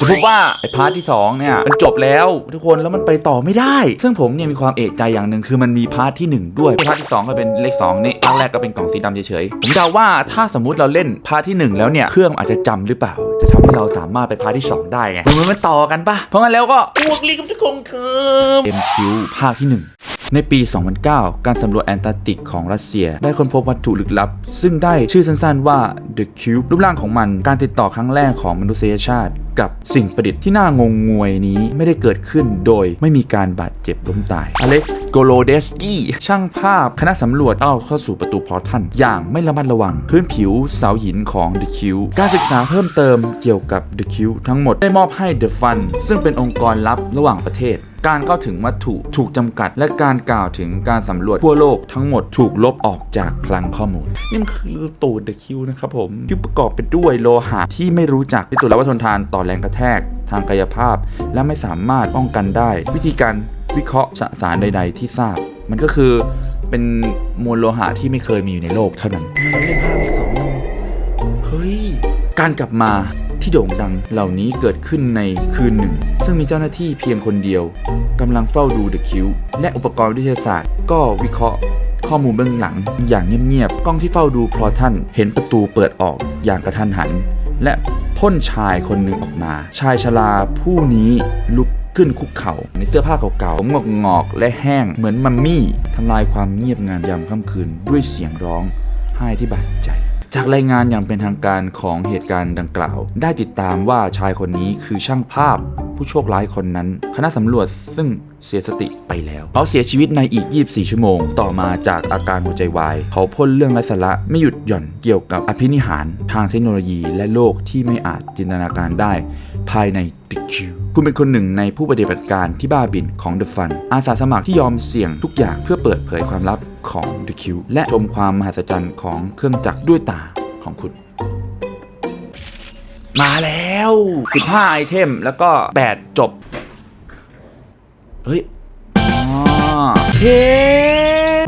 จะพบว่าไอ้พาร์ทที่ 2 เนี่ย มันจบแล้วทุกคนแล้วมันไปต่อไม่ได้ ซึ่งผมเนี่ยมีความเอกใจอย่างหนึ่งคือมันมีพาร์ทที่ 1 ด้วยพาร์ทที่ 2 ก็เป็นเลข2นี่พาร์ทแรกก็เป็นกล่องสีดำเฉยๆผมเดาว่าถ้าสมมุติเราเล่นพาร์ทที่ 1 แล้วเนี่ยเครื่องอาจจะจำหรือเปล่า จะทำให้เราสามารถไปพาร์ทที่ 2 ได้ไงเหมือนมันต่อกันปะเพราะงั้นแล้วก็พวกลีกับทุกคนครับเอ็มคิวภาคที่ 1 ในปี 2009 การสำรวจแอนตาร์กติกของรัสเซีย ได้ค้นพบวัตถุลึกลับ ซึ่งได้ชื่อสั้นๆว่า The Cube รูปร่างของมันการติดต่อครั้งแรกของมนุษยชาติ กับสิ่งประดิษฐ์ที่น่างงงวยนี้ไม่ได้เกิดขึ้นโดยไม่มีการบาดเจ็บล้มตายอเล็กซ์โกโลเดสกี้ช่างภาพคณะสำรวจเอาเข้าสู่ประตูพอร์ทัลอย่างไม่ระมัดระวัง พื้นผิวเสาหินของ The Cube การศึกษาเพิ่มเติมเกี่ยวกับ The Cube ทั้งหมดได้มอบให้ The Fund ซึ่งเป็นองค์กรลับระหว่างประเทศ การเข้าถึงวัตถุถูกจำกัด และการกล่าวถึงการสำรวจทั่วโลกทั้งหมดถูกลบออกจากคลังข้อมูล นี่มันคือตูด The Q นะครับผมคิวประกอบไปด้วยโลหะที่ไม่รู้จักที่สุดแล้วว่าทนทานต่อแรงกระแทกทางกายภาพ และไม่สามารถป้องกันได้ วิธีการวิเคราะห์สสารใด ๆ ที่ทราบ มันก็คือเป็นมวลโลหะที่ไม่เคยมีอยู่ในโลกเท่านั้นมันเล่นภาคที่สองเฮ้ยการกลับมา ที่โด่งดังเหล่านี้เกิดขึ้นในคืนหนึ่ง ซึ่งมีเจ้าหน้าที่เพียงคนเดียวกำลังเฝ้าดูเดอะคิวและอุปกรณ์วิทยาศาสตร์ ก็วิเคราะห์ข้อมูลเบื้องหลัง อย่างเงียบๆกล้องที่เฝ้าดูพลอท่านเห็นประตูเปิดออกอย่างกระทันหัน และพ่นชายคนหนึ่งออกมา ชายชราผู้นี้ลุกขึ้นคุกเข่าในเสื้อผ้าเก่าๆงอกงอกและแห้งเหมือนมัมมี่ทำลายความเงียบงานยามค่ำคืนด้วยเสียงร้องไห้ที่บาดใจ จากรายงานอย่างเป็นทางการของเหตุการณ์ดังกล่าว ได้ติดตามว่าชายคนนี้คือช่างภาพผู้โชคร้ายคนนั้น คณะสำรวจซึ่งเสียสติไปแล้ว เขาเสียชีวิตในอีก 24 ชั่วโมง ต่อมาจากอาการหัวใจวาย เขาพ่นเรื่องไร้สาระไม่หยุดหย่อนเกี่ยวกับอภินิหาร ทางเทคโนโลยีและโลกที่ไม่อาจจินตนาการได้ ภายใน The Q คุณเป็นคนหนึ่งในผู้ปฏิบัติการที่บ้าบินของ The Fun อาสาสมัครที่ยอมเสี่ยงทุกอย่างเพื่อเปิดเผยความลับของ The Q และชมความมหัศจรรย์ของเครื่องจักรด้วยตาของคุณ มาแล้ว 15 ไอเทม แล้วก็ 8 จบ เฮ้ย อ๋อโอเค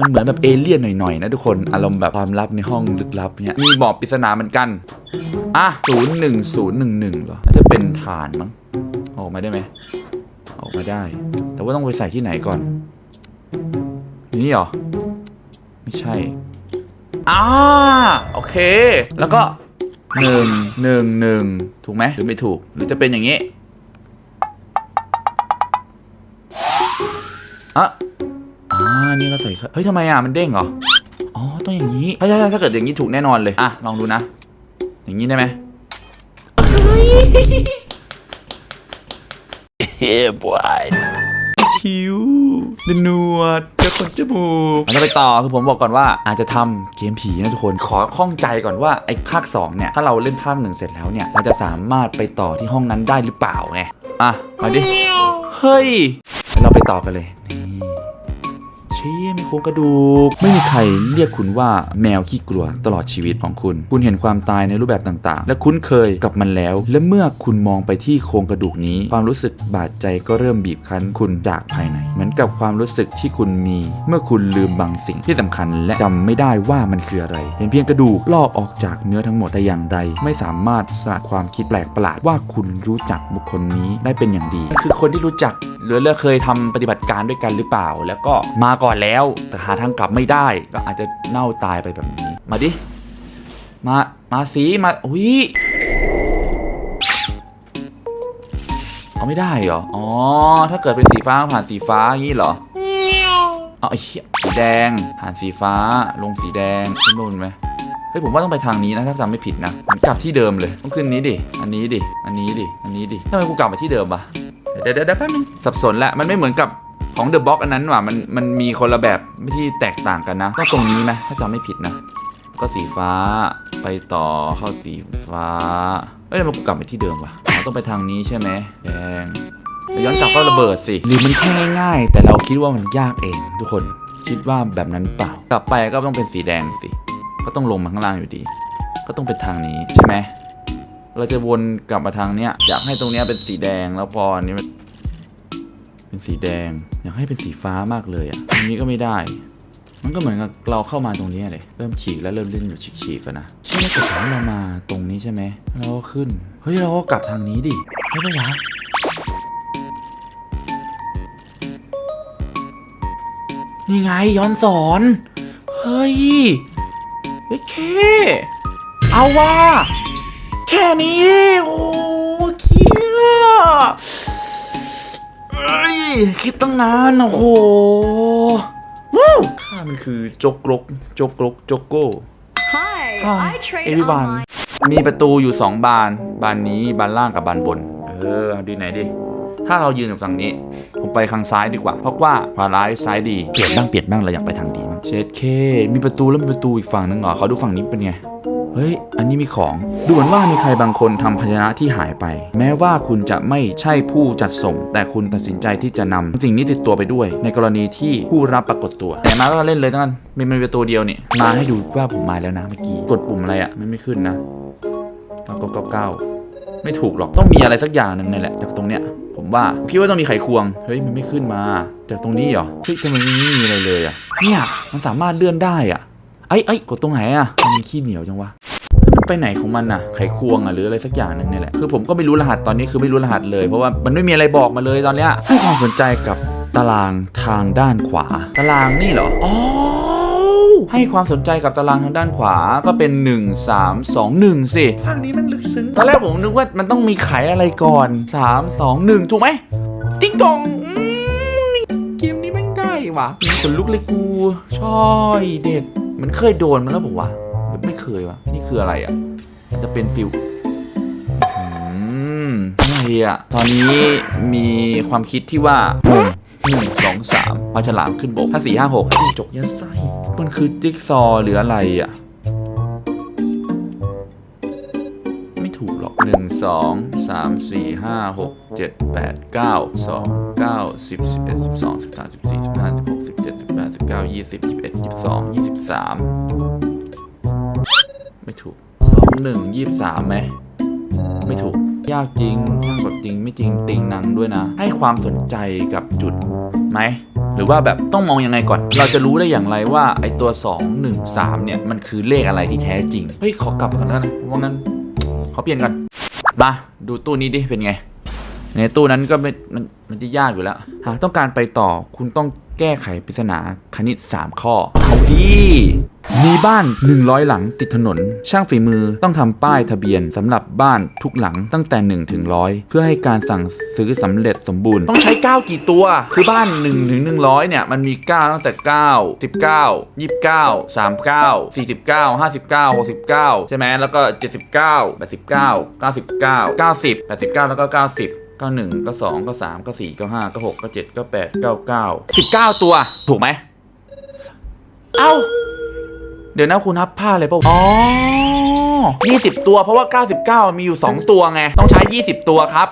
มันเหมือนแบบเอเลี่ยนหน่อยๆนะทุกคนอารมณ์แบบความลับในห้องลึกลับเนี่ยมีบอกปริศนาเหมือนกันอะ01011เหรอน่าจะเป็นฐานมั้งออกมาได้ไหมออกมาได้ แต่ว่าต้องไปใส่ที่ไหนก่อนนี่เหรอไม่ใช่อ่าโอเค แล้วก็หนึ่งหนึ่งหนึ่งถูกไหมหรือไม่ถูก หรือจะเป็นอย่างนี้านี่ก็ใส่เฮ้ยทำไมอะมันเด้งเหรออ๋อต้องอย่างนี้ถ้าถ้าถ้าเกิดอย่างนี้ถูกแน่นอนเลยอะลองดูนะ อย่างนี้ได้ไหม Yeah, boy. คิ้วเนวดเจ้าคนจมูกมันจะไปต่อคือผมบอกก่อนว่าอาจจะทำเกมผีนะทุกคนขอข้องใจก่อนว่าไอ้ภาค2เนี่ยถ้าเราเล่นภาคหนึ่งเสร็จแล้วเนี่ยเราจะสามารถไปต่อที่ห้องนั้นได้หรือเปล่าไงอะมาดิเฮ้ยเราไปต่อกันเลย ชี่ยมีโครงกระดูก ไม่มีใครเรียกคุณว่าแมวขี้กลัวตลอดชีวิตของคุณ คุณเห็นความตายในรูปแบบต่างๆ และคุ้นเคยกับมันแล้ว และเมื่อคุณมองไปที่โครงกระดูกนี้ ความรู้สึกบาดใจก็เริ่มบีบคั้นคุณจากภายใน เหมือนกับความรู้สึกที่คุณมี เมื่อคุณลืมบางสิ่งที่สำคัญ และจำไม่ได้ว่ามันคืออะไร เห็นเพียงกระดูกลอกออกจากเนื้อทั้งหมดแต่อย่างใด ไม่สามารถสลัดความคิดแปลกประหลาดว่าคุณรู้จักบุคคลนี้ได้เป็นอย่างดี คือคนที่รู้จัก หรือเลือกเคยทำปฏิบัติการด้วยกันหรือเปล่า แล้วก็มาก่อนแล้วแต่หาทางกลับไม่ได้ ก็อาจจะเน่าตายไปแบบนี้ มาดิ มา มาสีมาอุ้ยเอาไม่ได้เหรอ อ๋อ ถ้าเกิดเป็นสีฟ้าผ่านสีฟ้าอย่างนี้เหรอเอาไอ้สีแดงผ่านสีฟ้า ลงสีแดงขึ้นบนไหมเฮ้ยผมว่าต้องไปทางนี้นะถ้าจำไม่ผิดนะกลับที่เดิมเลย ต้องขึ้นนี้ดิ อันนี้ดิ อันนี้ดิ อันนี้ดิทำไมกูกลับมาที่เดิมปะ เดี๋ยวเดี๋ยวเดี๋ยวแป๊บนึงสับสนแล้วมันไม่เหมือนกับของเดอะบ็อกอันนั้นว่ะมันมันมีคนละแบบที่แตกต่างกันนะก็ตรงนี้ไหมถ้าจำไม่ผิดนะ ก็สีฟ้าไปต่อเข้าสีฟ้าเอ้ยมกูกลับไปที่เดิมวะเราต้องไปทางนี้ใช่ไหมแดงย้อนกลับก็ระเบิดสิหรือมันแค่ง่ายๆแต่เราคิดว่ามันยากเอง ทุกคนคิดว่าแบบนั้นเปล่า กลับไปก็ต้องเป็นสีแดงสิก็ต้องลงมาข้างล่างอยู่ดี ก็ต้องเป็นทางนี้ใช่ไหม เราจะวนกลับมาทางเนี้ยอยากให้ตรงเนี้ยเป็นสีแดงแล้วพออันนี้มันเป็นสีแดง อยากให้เป็นสีฟ้ามากเลยอะอันนี้ก็ไม่ได้ มันก็เหมือนกับเราเข้ามาตรงนี้เลย เริ่มฉีกแล้วเริ่มเล่นอยู่ฉีกๆกันนะที่ถ้าเกิดว่าเรามาตรงนี้ใช่ไหมเราก็ขึ้นเฮ้ยเราก็กลับทางนี้ดิไม่ได้วะนี่ไงย้อนสอน เฮ้ยโอเค เอาว่า แค่นี้โอ้เคียเอ้ยคิดตั้งนานโอ้โหวู้ข้ามันคือโจกกรกโจกกรกโจกโก้ Hi, Hi, I trade everyone online. มีประตูอยู่2บาน บานนี้บานล่างกับบานบน เออเอาดีไหนดิถ้าเรายืนอยู่ฝั่งนี้ ผมไปทางซ้ายดีกว่า เพราะว่าขวาร้ายซ้ายดี เปลี่ยนบ้างเปลี่ยนบ้างเราอยากไปทางดีมั้งเชดเค มีประตูแล้วมีประตูอีกฝั่งนึงเหรอเขาดูฝั่งนี้เป็นไง เฮ้ย อันนี้มีของ ดูเหมือนว่ามีใครบางคนทำภาชนะที่หายไป แม้ว่าคุณจะไม่ใช่ผู้จัดส่ง แต่คุณตัดสินใจที่จะนำสิ่งนี้ติดตัวไปด้วย ในกรณีที่ผู้รับปรากฏตัว แต่มาก็เล่นเลยทั้งนั้นมีมันเป็นตัวเดียวนี่ มาให้ดูว่าผมมาแล้วนะเมื่อกี้ กดปุ่มอะไรอะ่ะมันไม่ขึ้นนะเก้าเก้าเก้าไม่ถูกหรอก ต้องมีอะไรสักอย่างหนึ่งนี่แหละ จากตรงเนี้ย ผมว่าคิดว่าต้องมีไขควง เฮ้ย มันไม่ขึ้นมา จากตรงนี้เหรอ เฮ้ยทำไมไม่มีอะไรเลยอะ่ะ เนี่ย มันสามารถเลื่อนได้อะ ไอ้ไอ้ยกดตรงไหนอะ มันขี้เหนียวจังวะ ไปไหนของมันน่ะไขควงอะหรืออะไรสักอย่างหนึ่งนี่แหละคือผมก็ไม่รู้รหัสตอนนี้คือไม่รู้รหัสเลยเพราะว่ามันไม่มีอะไรบอกมาเลยตอนเนี้ยให้ความสนใจกับตารางทางด้านขวา ตารางนี่เหรออ๋อให้ความสนใจกับตารางทางด้านขวาก็เป็น 1 3 2 1สิภาคนี้มันลึกซึ้งตอนแรกผมนึกว่ามันต้องมีไขอะไรก่อน 3 2 1 ถูกไหมติ๊งตองอืมเกมนี้แม่งได้ว่ะขนลุกเลยกูชอยเด็ด มันเคยโดนมาแล้วบอกว่าวะ ไม่เคยวะนี่คืออะไรอะ จะเป็นฟิลอืมอะไรอะ ตอนนี้มีความคิดที่ว่างงหนึ่งสองสามปลาฉลามขึ้นบกถ้าสี่ห้าหกจิ้งจกยัดไส้ มันคือจิ๊กซอว์หรืออะไรอะ ไม่ถูกหรอกหนึ่งสองสามสี่ห้าหกเจ็ดแปดเก้าสองเก้าสิบสิบเอ็ดสิบสองสิบสามสิบสี่สิบห้าสิบหกสิบเจ็ดสิบแปดสิบเก้ายี่สิบยี่สิบเอ็ดยี่สิบสองยี่สิบสามไม่ ถูกสองหนึ่งยี่สามไหมไม่ถูก ยากจริงยากแบบจริงไม่จริงติงนังด้วยนะ ให้ความสนใจกับจุดไหมหรือว่าแบบต้องมองยังไงก่อน เราจะรู้ได้อย่างไรว่าไอตัว 2 1 3 เนี่ย มันคือเลขอะไรที่แท้จริง เฮ้ย ขอกลับก่อนแล้วนะว่างั้นขอเปลี่ยนก่อน มา ดูตู้นี้ดิ เป็นไง ในตู้นั้นก็ไม่มันมันจะยากอยู่แล้ว หากต้องการไปต่อคุณต้องแก้ไขปริศนาคณิต 3 ข้อ เอาดี มีบ้าน 100 หลังติดถนน ช่างฝีมือต้องทำป้ายทะเบียนสำหรับบ้านทุกหลังตั้งแต่1ถึง100เพื่อให้การสั่งซื้อสำเร็จสมบูรณ์ ต้องใช้9กี่ตัว คือบ้าน1ถึง100 เนี่ย มันมี9ตั้งแต่ 9 19 29 39 49 59 69 ใช่ไหมแล้วก็ 79 89 99 90 89 แล้วก็ 90 91 92 93 94 95 96 97 98 99 19ตัว ถูกไหม เอ้า เดี๋ยวนะคุณนับผ้าเลยเปล่าอ๋อ20 ตัวเพราะว่า 99 มีอยู่ 2 ตัวไง ต้องใช้ 20 ตัวครับ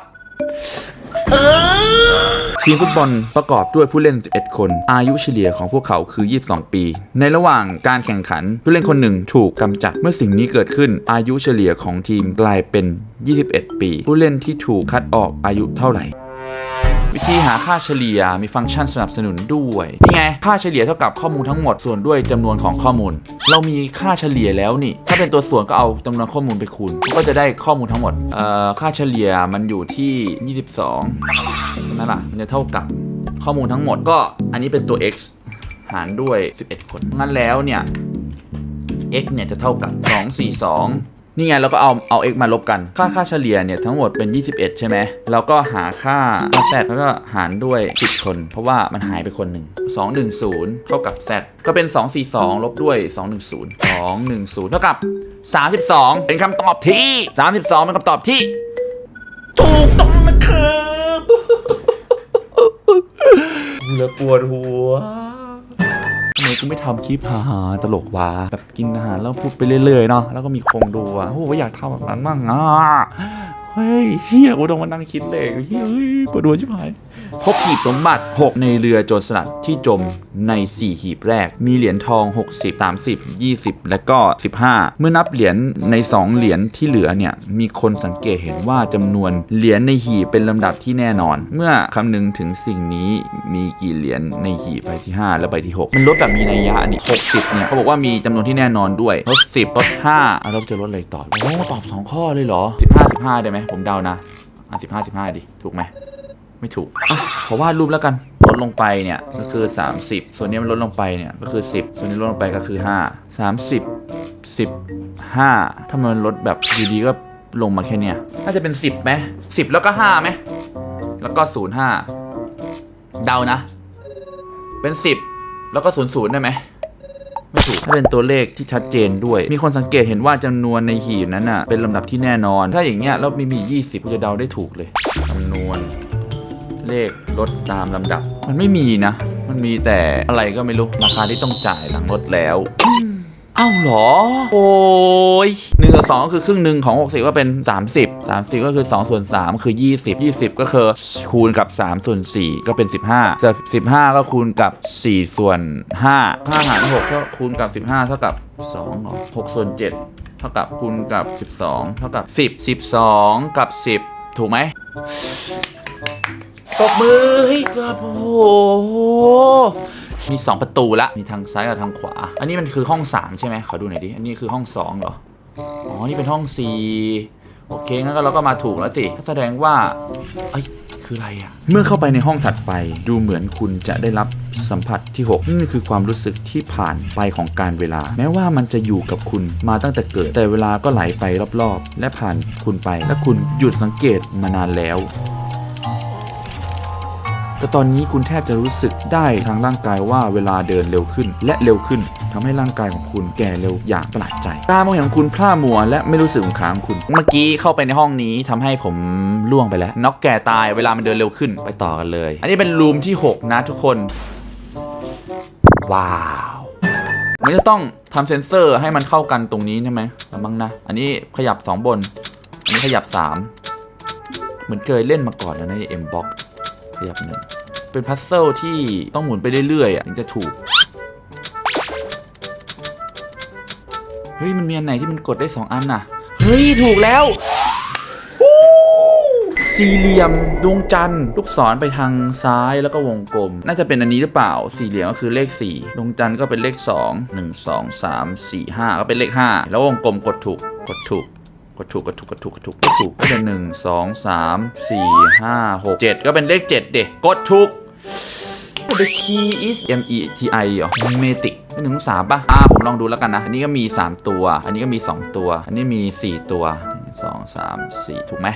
ทีมฟุตบอลประกอบด้วยผู้เล่น 11 คน อายุเฉลี่ยของพวกเขาคือ 22 ปี ในระหว่างการแข่งขัน ผู้เล่นคนหนึ่งถูกกำจัด เมื่อสิ่งนี้เกิดขึ้น อายุเฉลี่ยของทีมกลายเป็น 21 ปี ผู้เล่นที่ถูกคัดออกอายุเท่าไหร่ วิธีหาค่าเฉลี่ยมีฟังก์ชันสนับสนุนด้วย นี่ไง ค่าเฉลี่ยเท่ากับข้อมูลทั้งหมดส่วนด้วยจำนวนของข้อมูล เรามีค่าเฉลี่ยแล้วนี่ ถ้าเป็นตัวส่วนก็เอาจำนวนข้อมูลไปคูณ ก็จะได้ข้อมูลทั้งหมด เอ่อ ค่าเฉลี่ยมันอยู่ที่ 22 นั่นแหละมันจะเท่ากับข้อมูลทั้งหมดก็อันนี้เป็นตัว x หารด้วย 11 คน งั้นแล้วเนี่ย x เนี่ยจะเท่ากับ 242 นี่ไงเราก็เอาเอา x มาลบกัน ค่าค่าเฉลี่ยเนี่ยทั้งหมดเป็น 21 ใช่ไหมเราก็หาค่า z แล้วก็หารด้วย 10 คน เพราะว่ามันหายไปคนหนึ่ง210 เท่ากับ z ก็เป็น 242 ลบด้วย 210 210 เท่ากับ 32 เป็นคำตอบที่ 32 เป็นคำตอบที่ ถูกต้องนะครับกูละปวดหัว ไมกูไม่ทำคลิปหาๆตลกวะแบบกินอาหารแล้วพูดไปเรื่อยๆเนาะแล้วก็มีคงดูอะโอ้โหอยากทำแบบนั้นบ้างอะเฮ้ยเฮียกูต้องมานั่งคิดเลยเฮ้ยเฮ้ยปวดหัวชิบหาย พบหีบสมบัติ 6 ในเรือโจรสลัดที่จมใน 4 หีบแรก มีเหรียญทอง 60 30 20 และก็ 15 เมื่อนับเหรียญใน 2 เหรียญที่เหลือเนี่ย มีคนสังเกตเห็นว่าจำนวนเหรียญในหีบเป็นลำดับที่แน่นอน เมื่อคำนึงถึงสิ่งนี้มีกี่เหรียญในหีบใบที่ 5 และใบที่ 6 มันลดแบบมีนัยยะนี่60 เนี่ยเขาบอกว่ามีจำนวนที่แน่นอนด้วยลด10ลด5เราจะลดอะไรต่อโอ้ตอบ 2 ข้อเลยเหรอ 15 15 ได้ไหมผมเดานะอะสิบห้าสิบห้าดิ ถูกไหม ไม่ถูกอขอวาดรูปแล้วกัน ลดลงไปเนี่ยก็คือ 30 ส่วนนี้มันลดลงไปเนี่ยก็คือ 10 ส่วนนี้ลดลงไปก็คือ 5 30 15 ถ้ามันลดแบบดีๆก็ลงมาแค่เนี้ยน่าจะเป็น 10ไหม10 แล้วก็5ไหมแล้วก็ 05 เดานะ เป็น 10 แล้วก็ 00 ได้ไหมไม่ถูกถ้าเป็นตัวเลขที่ชัดเจนด้วย มีคนสังเกตเห็นว่าจำนวนในหีบนั้นน่ะเป็นลำดับที่แน่นอน ถ้าอย่างเงี้ยแล้วมีมี 20ก็จะเดาได้ถูกเลยจำนวน เลขลดตามลำดับ มันไม่มีนะ มันมีแต่อะไรก็ไม่รู้ราคาที่ต้องจ่ายหลังลดแล้วเอ้าเหรอ โอ้ยหนึ่งกับสองก็คือครึ่งหนึ่งของ 60 ก็เป็น 30 30 ก็คือ2ส่วน3คือ 20 20 ก็คือคูณกับ 3 ส่วน 4 ก็เป็น 15จะ15 ก็คูณกับ 4 ส่วน 5 5หาร6ก็คูณกับ 15 เท่ากับ2เหรอ6ส่วน 7 เท่ากับคูณกับ 12 เท่ากับ 10 12 กับ 10 ถูกไหม ตบมือให้กับโอ้โหมี 2 ประตูละ มีทางซ้ายกับทางขวา อันนี้มันคือห้อง 3 ใช่ไหมขอดูหน่อยดิ อันนี้คือห้อง 2 เหรอ อ๋อ นี่เป็นห้อง 4 โอเค งั้นก็เราก็มาถูกแล้วสิ แสดงว่าเอ้คืออะไรอะเมื่อเข้าไปในห้องถัดไป ดูเหมือนคุณจะได้รับสัมผัสที่ 6 นี่คือความรู้สึกที่ผ่านไปของการเวลา แม้ว่ามันจะอยู่กับคุณมาตั้งแต่เกิด แต่เวลาก็ไหลไปรอบๆ และผ่านคุณไป และคุณหยุดสังเกตมานานแล้ว แต่ตอนนี้คุณแทบจะรู้สึกได้ทางร่างกายว่าเวลาเดินเร็วขึ้น และเร็วขึ้นทำให้ร่างกายของคุณแก่เร็วอย่างประหลาดใจตามองเห็นของคุณพร่ามัวและไม่รู้สึกของขาของคุณ เมื่อกี้เข้าไปในห้องนี้ทำให้ผมล่วงไปแล้วน็อกแก่ตายเวลามันเดินเร็วขึ้นไปต่อกันเลย อันนี้เป็นรูมที่ 6 นะทุกคน ว้าวมันจะต้องทำเซนเซอร์ให้มันเข้ากันตรงนี้ใช่ไหมละมั้งนะ อันนี้ขยับ 2 บน อันนี้ขยับ 3 เหมือนเคยเล่นมาก่อนแล้วใน M box ขยับหนึ่งเป็นพัซเซิลที่ต้องหมุนไปเรื่อยๆอะถึงจะถูก เฮ้ย มันมีอันไหนที่มันกดได้ 2 อันน่ะ เฮ้ย ถูกแล้วสี่เหลี่ยมดวงจันทร์ลูกศรไปทางซ้ายแล้วก็วงกลม น่าจะเป็นอันนี้หรือเปล่า สี่เหลี่ยมก็คือเลข 4 ดวงจันทร์ก็เป็นเลข 2 1 2 3 4 5 ก็เป็นเลข 5 แล้ววงกลมกดถูกกดถูก กดถูกกดถูกกดถูกกดถูกกดถูกก็เป็นหนึ่งสองสามสี่ห้าหกเจ็ดก็เป็นเลขเจ็ดเด็กกดถูก The key is M E T I เหรอ Matic เป็นหนึ่งสามป่ะ อ่า ผมลองดูแล้วกันนะ อันนี้ก็มี 3 ตัว อันนี้ก็มี 2 ตัว อันนี้มี 4 ตัวหนึ่งสองสามสี่ถูกไหม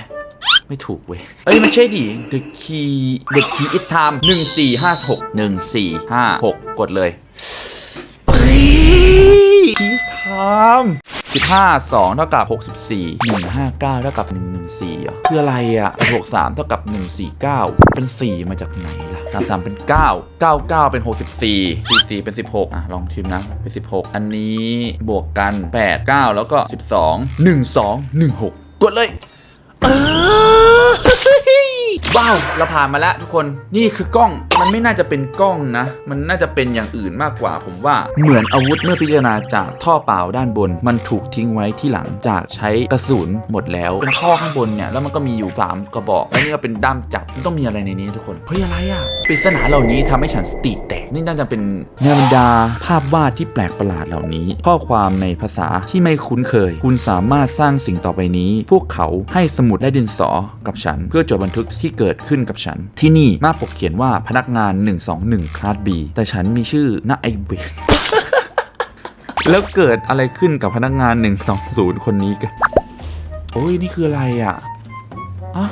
ไม่ถูกเว้ย เอ้ยไม่ใช่ดิ The key The key is time หนึ่งสี่ห้าหกหนึ่งสี่ห้าหกกดเลยเฮ้ย key is time 15 2 เท่ากับ 64 159 เท่ากับ 114อะคืออะไรอะ63 เท่ากับ 149 เป็น 4 มาจากไหนล่ะ 33 เป็น 9 99 เป็น 64 44 เป็น 16 อะ ลองชิมนะ เป็น 16 อันนี้บวกกัน 8 9 แล้วก็ 12 12 16 กดเลยเออ ว้าวเราผ่านมาแล้วทุกคนนี่คือกล้องมันไม่น่าจะเป็นกล้องนะ มันน่าจะเป็นอย่างอื่นมากกว่า ผมว่าเหมือนอาวุธเมื่อพิจารณาจากท่อเปล่าด้านบน มันถูกทิ้งไว้ที่หลังจากใช้กระสุนหมดแล้วเป็นท่อข้างบนเนี่ยแล้วมันก็มีอยู่สามกระบอกแล้วนี่ก็เป็นด้ามจับมันต้องมีอะไรในนี้ทุกคนเฮ้ยอะไรอะปริศนาเหล่านี้ทำให้ฉันสติแตกนี่น่าจะเป็นแนวบรรดาภาพวาดที่แปลกประหลาดเหล่านี้ ข้อความในภาษาที่ไม่คุ้นเคย คุณสามารถสร้างสิ่งต่อไปนี้ พวกเขาให้สมุดและดินสอกับฉัน เพื่อจดบันทึกที่เเกิดขึ้นกับฉัน ที่นี่หน้าปกเขียนว่าพนักงาน 121 คลาส B แต่ฉันมีชื่อณไอเบนแล้วเกิดอะไรขึ้นกับพนักงาน 120 คนนี้กัน โอ้ย นี่คืออะไรอะอะ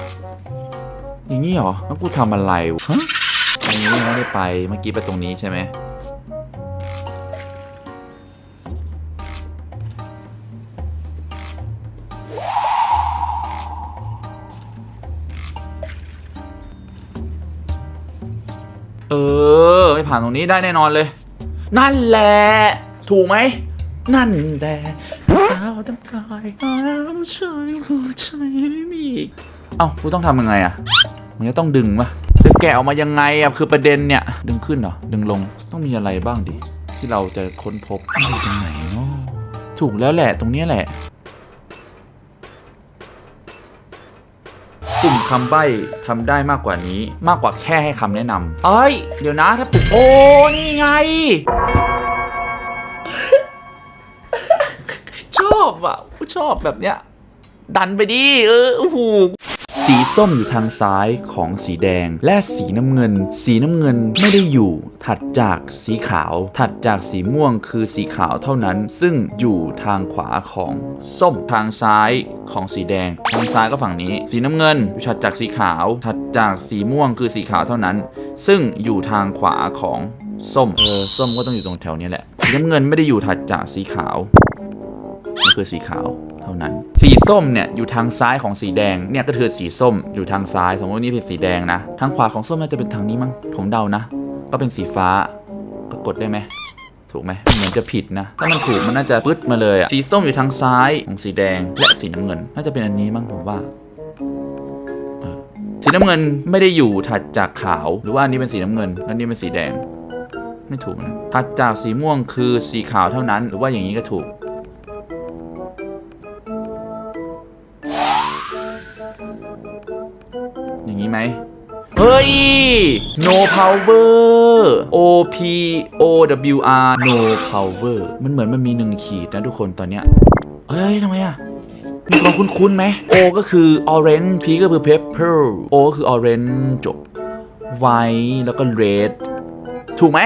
อย่างนี้เหรอแล้วกูทำอะไรวะฮะอันนี้ไม่ได้ไป เมื่อกี้ไปตรงนี้ใช่ไหม เออ ไม่ผ่านตรงนี้ได้แน่นอนเลย นั่นแหละ ถูกไหม นั่นแหละสาวตำกายอ้าวชายหัวใจไม่มีอีกเอ้ากูต้องทำยังไงอะมันจะต้องดึงปะจะแกะออกมายังไงอะคือประเด็นเนี่ย ดึงขึ้นเหรอ ดึงลง ต้องมีอะไรบ้างดิ ที่เราจะค้นพบอยู่ตรงไหนเนาะถูกแล้วแหละ ตรงเนี้ยแหละ กลุ่มคำใบ้ทำได้มากกว่านี้ มากกว่าแค่ให้คำแนะนำเอ้ย เดี๋ยวนะถ้าปุ่มโอ้ นี่ไง ชอบอะชอบแบบเนี้ย ดันไปดิ เออโอ้โห สีส้มอยู่ทางซ้ายของสีแดง และสีน้ำเงิน สีน้ำเงินไม่ได้อยู่ ถัดจากสีขาว ถัดจากสีม่วงคือสีขาวเท่านั้น ซึ่งอยู่ทางขวาของส้มทางซ้ายของสีแดง ทางซ้ายก็ฝั่งนี้ สีน้ำเงินอยู่ถัดจากสีขาว ถัดจากสีม่วงคือสีขาวเท่านั้น ซึ่งอยู่ทางขวาของส้ม เออ ส้มก็ต้องอยู่ตรงแถวเนี้ยแหละ สีน้ำเงินไม่ได้อยู่ถัดจากสีขาว มันคือสีขาว ท่านั้น สีส้มเนี่ยอยู่ทางซ้ายของสีแดงเนี่ยก็คือสีส้มอยู่ทางซ้ายสมมติว่านี่เป็นสีแดงนะ ทางขวาของส้มน่าจะเป็นทางนี้มั้งผมเดานะ ก็เป็นสีฟ้าก็กดได้ไหมถูกไหมเหมือนจะผิดนะ ถ้ามันถูกมันน่าจะปึ๊ดมาเลยอะสีส้มอยู่ทางซ้ายของสีแดงและสีน้ำเงิน น่าจะเป็นอันนี้มั้งผมว่าสีน้ำเงินไม่ได้อยู่ถัดจากขาวหรือว่าอันนี้เป็นสีน้ำเงินแล้วอันนี้เป็นสีแดง ไม่ถูกนะถัดจากสีม่วงคือสีขาวเท่านั้น หรือว่าอย่างนี้ก็ถูก ไหมเฮ้ย no power o p o w r no power มันเหมือนมันมีหนึ่งขีดนะทุกคนตอนเนี้ยเฮ้ยทำไมอะมีความคุ้นๆไหม O ก็คือ orange P ก็คือ pepper O ก็คือ orange จบ white แล้วก็ red ถูกไหม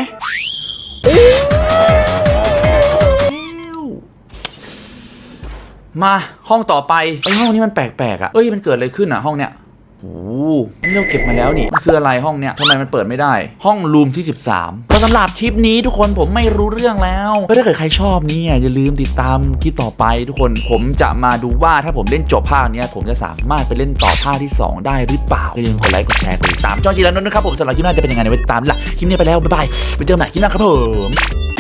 มาห้องต่อไปไอยห้องนี้มันแปลกๆอะ่ะเอ้ยมันเกิดอะไรขึ้นอะ่ะห้องเนี้ยโอ้โหนี่เราเก็บมาแล้วนี่มันคืออะไรห้องเนี้ยทำไมมันเปิดไม่ได้ ห้องรูมที่ 13ก็สำหรับคลิปนี้ทุกคนผมไม่รู้เรื่องแล้ว ก็ถ้าเกิดใครชอบนี่อย่าลืมติดตามคลิปต่อไป ทุกคนผมจะมาดูว่าถ้าผมเล่นจบภาคนี้ผมจะสามารถไปเล่นต่อภาคที่ 2 ได้หรือเปล่าอย่าลืมกดไลค์กดแชร์กดติดตามจอจีรันนท์นะครับผมสำหรับคลิปหน้าจะเป็นยังไงในวันติดตามละคลิปนี้ไปแล้วบ๊ายบายไปเจอกันใหม่คลิปหน้าครับผม